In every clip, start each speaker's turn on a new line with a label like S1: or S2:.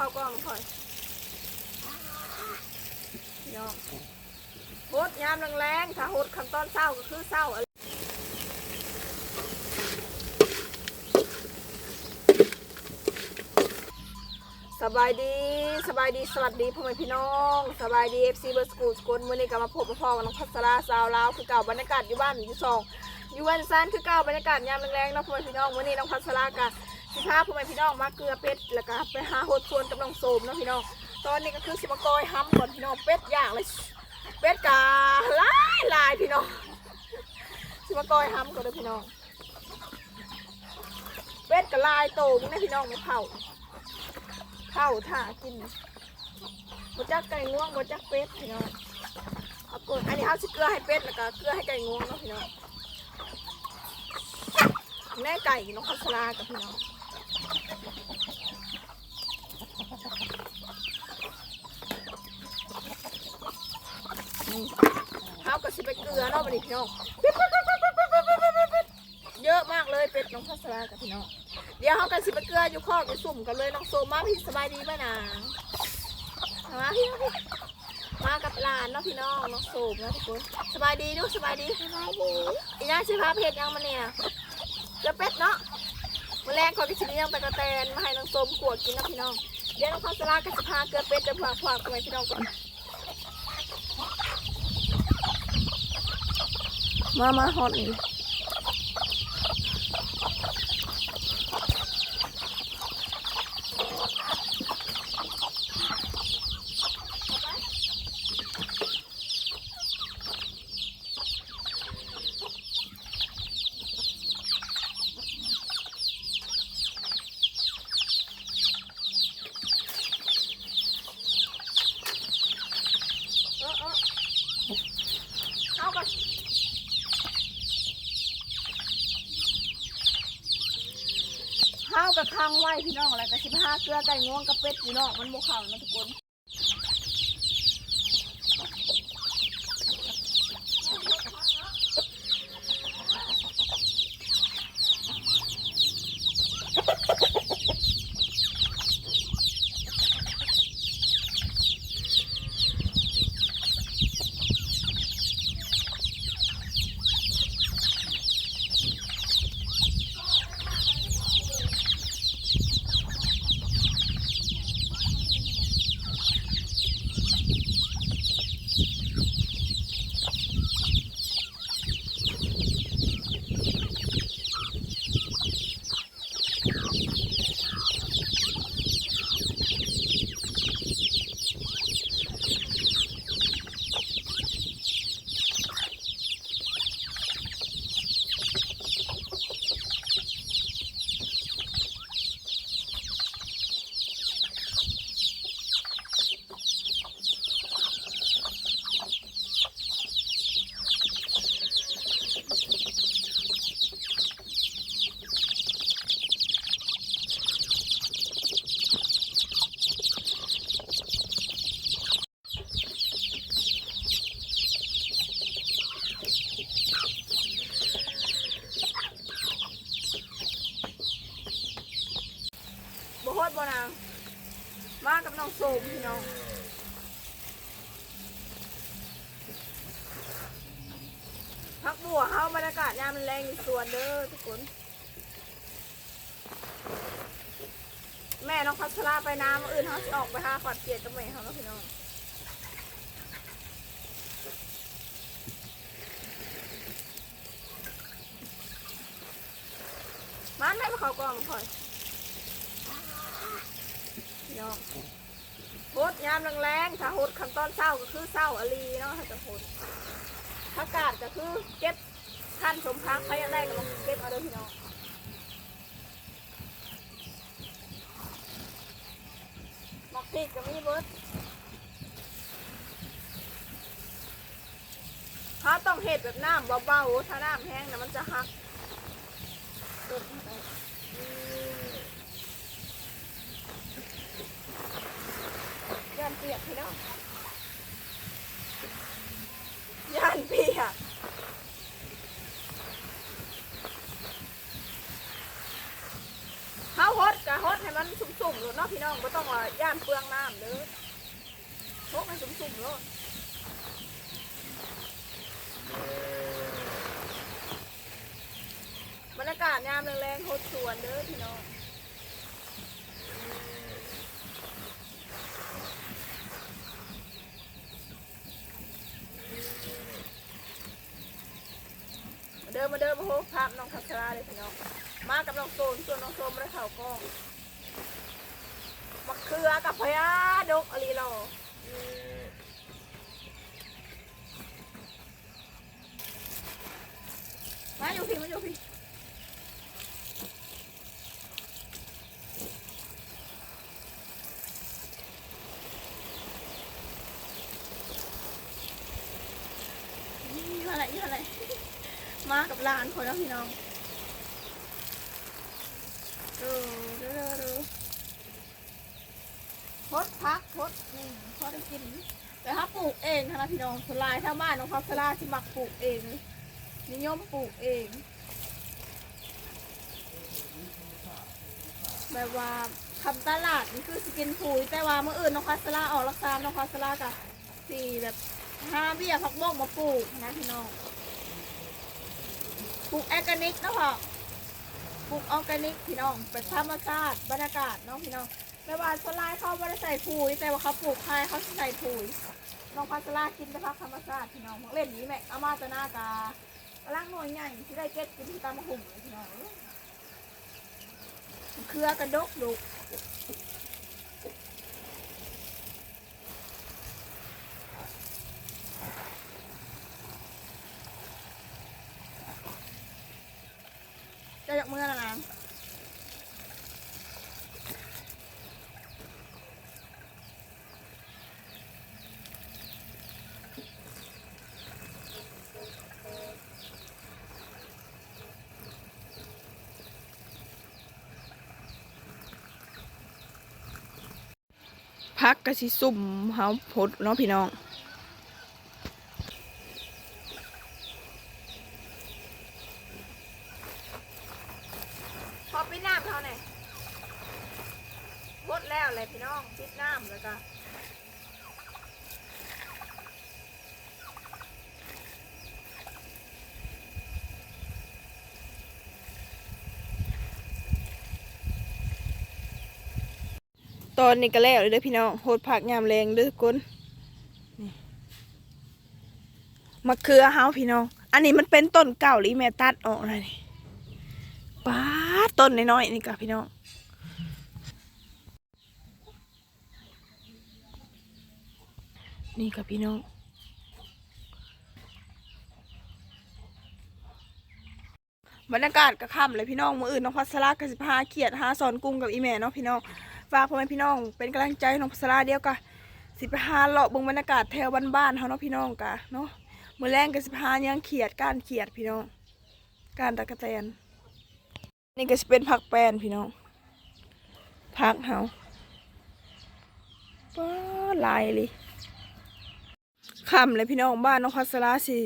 S1: เข้ากล้องค่อยพี่น้องโหดยามแรงๆถ้าโหดคำตอนเศร้าก็คือเศร้าสบายดีสบายดีสวัสดีพ่อแม่พี่น้องสบายดีเอฟซีเบอร์สกูลสกุลวันนี้ก็มาพบกับพ่อกับน้องพัสราสาวลาวคือเก่าบรรยากาศอยู่บ้านอยู่สองอยู่วันซันคือเก่าบรรยากาศยามแรงๆเนาะพ่อแม่พี่น้องวันนี้น้องพัสรากับ สิพาพ่อแม่พี่น้องมาเกลือเป็ดแล้วก็ไปหาโหดชวนกับน้องโสมเนาะพี่น้อง ตอนนี้ก็คือสิมากอยห้ำก่อนพี่น้องเป็ดย่างเลย เป็ดกาลายลายพี่น้องสิมากอยห้ำก่อนเลยพี่น้อง เป็ดกับลายโตมึงนะพี่น้องมาเผาเข้าถ่ากินบจักไก่ง่วงบจักเป็ดพี่น้องเอากดอันนี้เอาชิเกลือให้เป็ดแล้วก็เกลือให้ไก่ง่วงเนาะพี่น้องแม่ไก่น้องพัสลากับพี่น้อง เอากระสิไปเกลือเนาะบัดนี้พี่น้องเยอะมากเลยเป็ดน้องพัสลากับพี่น้องเดี๋ยวเขากันสิไปเกลืออยู่ข้อกอยู่สุ่มกันเลยน้องโซมาพี่สบายดีป่ะนางมาพี่มาพี่มากับหลานเนาะพี่น้องน้องโซมนะทุกคนสบายดีดูสบายดีสบายดีอีน่าชื่อพาเพจยังมาเนี่ยเกลือเป็ดเนาะมาแรงขอกินยังตะกะแตนมาให้น้องโซมขวดกินนะพี่น้องเดี๋ยวน้องพัสลาก็จะพาเกลือเป็ดจะพาฝากไปพี่น้องก่อน มามาฮอตนี่ เออเออเอาก่อนข้าวกับข้างไหวพี่น้องอะไรกับสิบห้าเกลือไก่ง่วงกับเป็ดพี่น้องมันโมข่าวนะทุกคน บ่โคตรบ่นางมากับน้องโสมพี่น้องพักบัวเฮาบรรยากาศยามมันแรงอยู่สวนเด้อทุกคน แม่น้องพัชราไปน้ำมาอื่นเขาสิออกไปหาขอดเกียรติกับแม่เขาแล้วพี่น้องมันไม่มาเขากองมาคอย น้องโหดยามแรงๆถ้าโหดคำตอนเศร้าก็คือเศร้าอลีเนาะถ้าจะโหดถ้ากาดก็คือเก็บท่านสมพักใครอยากได้ก็มาเก็บเอาเด้อพี่น้องมักพริกก็มีเบิดถ้าต้องเห็ดแบบน้ำเบาๆถ้าน้ำแห้งนะมันจะหักตกมาได้ย่านเปียก พี่น้องย่านเปียกเฮาฮดกะฮดให้มันสุ่มๆเลยเนาะพี่น้องไม่ต้องว่าย่านเปลืองน้ำเด้อฮดให้สุ่มๆเลยบรรยากาศยามแรงๆโคตรสวนเด้อพี่น้อง ดินมาเดินมาโฮภาพน้องพัชราเลยพี่น้องมากับน้องโซนส่วนน้องโซนม่ได้เข่ากล้องมะเขือกับพยาดกอะไรหรอมาอยู่พี่มาอยู่พี่ยี่อะไรยี่อะไร มากับหลานคนแล้วพี่น้องดูดูดูดูพดพักพดนี่พอได้กิน แต่ถ้าปลูกเองนะพี่น้องสลายถ้าบ้านน้องพัสลาที่มักปลูกเองนิยมปลูกเอง แบบว่าทำตลาดนี่คือสกินปุ๋ยแต่ว่าเมื่ออื่นน้องพัสลาออกรักษาน้องพัสลากับสี่แบบห้าเบี้ยผักบกมาปลูกนะพี่น้อง ปลูกแอร์แกนิกนะพ่อปลูกออร์แกนิกพี่น้องเป็นธรรมชาติบรรยากาศเนาะพี่น้องแต่ว่าสลายเขาไม่ได้ใส่ปุ๋ยแต่ว่าเขาปลูกไทยเขาใส่ปุ๋ยน้องพัสลากินแต่พักธรรมชาติพี่น้องเล่นนี้แม่เอามาแตหน้ากากำลังหน่วยใหญ่ที่ได้เก็ตกินที่ตามหุ่มพี่น้องเครือกระดกดุจะยกมือแล้วนะพักกะสิสุ่มเฮาพดเนาะพี่น้อง พอปิดน้ำเท่าไหร่พดแล้วเลยพี่น้ องปิดน้ำแล้วก็ตอนนี้ก็แล้วเลยเด้อพี่น้องโหดผักยามแรงเด้อทุกคนนี่มะเขือเฮาพี่น้อง อันนี้มันเป็นต้นเก่าหรือแม่ตัดออกเลยนี่ป้าต้นน้อยๆนี่กับพี่น้อง นี่กับพี่น้องบรรยากาศก็ค่ำเลยพี่น้องมืออื่นน้องพัสลากสิพาเขียดหาสอนกุ้งกับอีแม่เนาะพี่น้องฝากพ่อแม่พี่น้อง เป็นกำลังใจน้องพัสลาเดียวกะสิพาเลาะบงบรรยากาศแถวบ้านๆเฮาเนาะพี่น้องกะเนาะมือแรงก็สิพายังเขียดก้านเขียดพี่น้องก้านตะกะแตนนี่ก็สิเป็นผักแป้นพี่น้องผักเฮาป้าลายเลย คำเลยพี่น้องบ้านน้องพัสลาสิ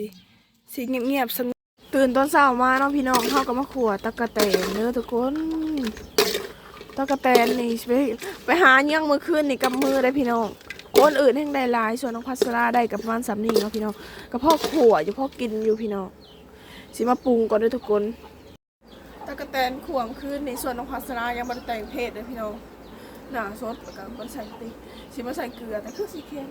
S1: สิเงียบๆสงบตื่นตอนเช้ามาเนาะพี่น้องเข้ากับมะขวดตะกะแตนเด้อทุกคนตะกะแตนนี่ไปไปหาเยี่ยงมือคืนนี่กับมือได้พี่น้องคนอื่นแห่งได้หลายส่วนน้องพัสราได้กับมาณสามนี่เนาะพี่น้องกับพ่อขวอยู่พ่อกินอยู่พี่น้องสิมาปรุงก่อนเด้วยทุกคนตะกะแตนขวมคืนในส่วนน้องพัสรายังบ่ได้แต่งเพศเลยพี่น้องหนาสดแล้วก็บ่ได้ใส่ติสิมาใส่เกลือแต่คือสีเค็ม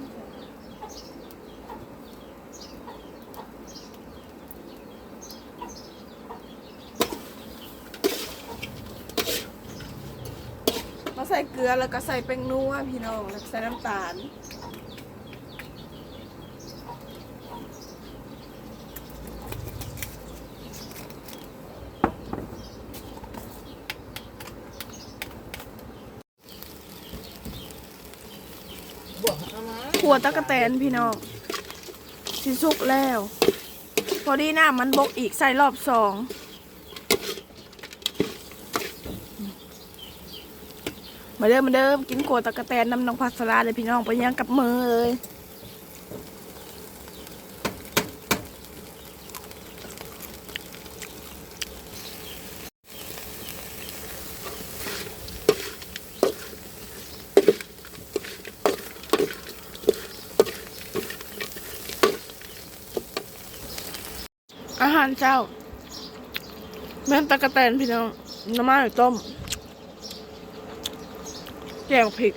S1: มาใส่ เกลือแล้วก็ใส่แป้งนัวพี่น้องแล้วใส่น้ำตาลขัวตะกะแตนพี่น้องสิสุกแล้ว พอดีหน้ำมันบกอีกใส่รอบสอง มาเดิมมาเดิมกินโกตะกะแตนน้ำนองพัสราเลยพี่น้องไปยังกับมือเลยอา
S2: หารเจ้าแม่ตะกะแตนพี่น้องน้ำมันต้ม แกงพริก